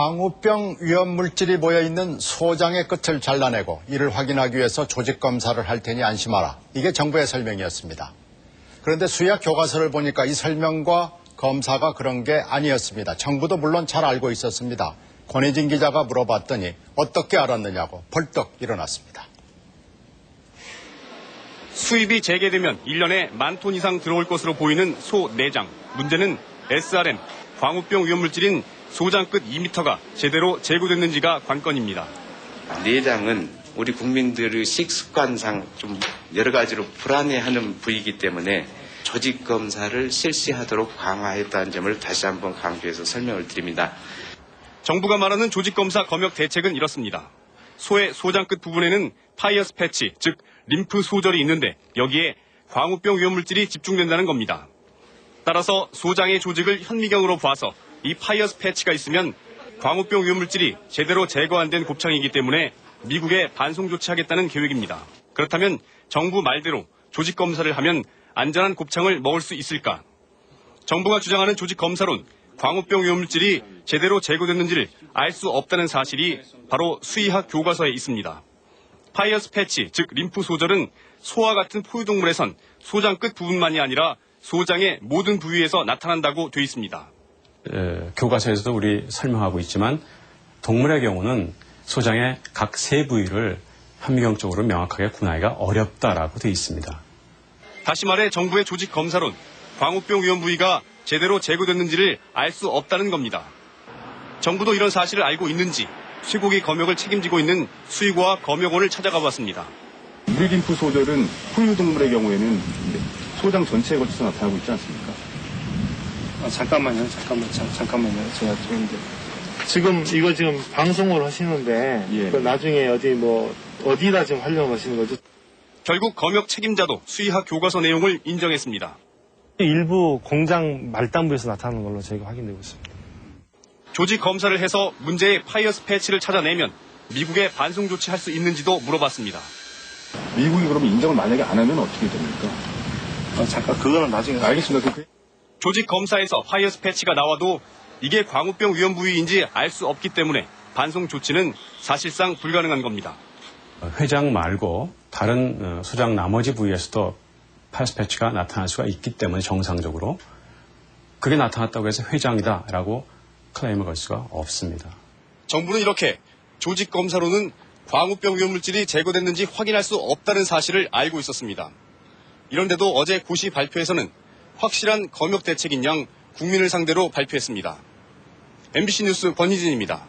광우병 위험 물질이 모여 있는 소장의 끝을 잘라내고 이를 확인하기 위해서 조직 검사를 할 테니 안심하라. 이게 정부의 설명이었습니다. 그런데 수의학 교과서를 보니까 이 설명과 검사가 그런 게 아니었습니다. 정부도 물론 잘 알고 있었습니다. 권혜진 기자가 물어봤더니 어떻게 알았느냐고 벌떡 일어났습니다. 수입이 재개되면 1년에 만 톤 이상 들어올 것으로 보이는 소 내장. 문제는 SRM, 광우병 위험물질인 소장 끝 2m가 제대로 제거됐는지가 관건입니다. 내장은 우리 국민들의 식습관상 좀 여러 가지로 불안해하는 부위이기 때문에 조직 검사를 실시하도록 강화했다는 점을 다시 한번 강조해서 설명을 드립니다. 정부가 말하는 조직 검사 검역 대책은 이렇습니다. 소의 소장 끝 부분에는 파이어스 패치, 즉 림프 소절이 있는데 여기에 광우병 위험물질이 집중된다는 겁니다. 따라서 소장의 조직을 현미경으로 봐서 이 파이어스 패치가 있으면 광우병 위험물질이 제대로 제거 안 된 곱창이기 때문에 미국에 반송 조치하겠다는 계획입니다. 그렇다면 정부 말대로 조직 검사를 하면 안전한 곱창을 먹을 수 있을까? 정부가 주장하는 조직 검사론 광우병 위험물질이 제대로 제거됐는지를 알 수 없다는 사실이 바로 수의학 교과서에 있습니다. 파이어스 패치, 즉 림프 소절은 소와 같은 포유동물에선 소장 끝 부분만이 아니라 소장의 모든 부위에서 나타난다고 돼 있습니다. 에, 교과서에서도 우리 설명하고 있지만 동물의 경우는 소장의 각 세 부위를 현미경적으로 명확하게 구하기가 어렵다라고 되어 있습니다. 다시 말해 정부의 조직 검사론 광우병 위험 부위가 제대로 제거됐는지를 알 수 없다는 겁니다. 정부도 이런 사실을 알고 있는지 쇠고기 검역을 책임지고 있는 수의고와 검역원을 찾아가 봤습니다. 유리림프 소절은 포유동물의 경우에는 소장 전체에 걸쳐서 나타나고 있지 않습니까? 아, 잠깐만요, 잠깐만, 잠, 잠깐만요. 제가 지금 이제 지금 이거 지금 방송을 하시는데 예. 그 나중에 어디 뭐 어디다 지금 활용하시는 거죠? 결국 검역 책임자도 수의학 교과서 내용을 인정했습니다. 일부 공장 말단부에서 나타나는 걸로 저희가 확인되고 있습니다. 조직 검사를 해서 문제의 파이어스 패치를 찾아내면 미국에 반송 조치할 수 있는지도 물어봤습니다. 미국이 그러면 인정을 만약에 안 하면 어떻게 됩니까? 아, 잠깐 그거는 나중에 알겠습니다. 그- 조직 검사에서 파이어스 패치가 나와도 이게 광우병 위험 부위인지 알 수 없기 때문에 반송 조치는 사실상 불가능한 겁니다. 어, 회장 말고 다른 어, 소장 나머지 부위에서도 파이스 패치가 나타날 수가 있기 때문에 정상적으로 그게 나타났다고 해서 회장이다라고 클레임을 걸 수가 없습니다. 정부는 이렇게 조직 검사로는 광우병 위험물질이 제거됐는지 확인할 수 없다는 사실을 알고 있었습니다. 이런데도 어제 고시 발표에서는 확실한 검역 대책인 양 국민을 상대로 발표했습니다. MBC 뉴스 권희진입니다.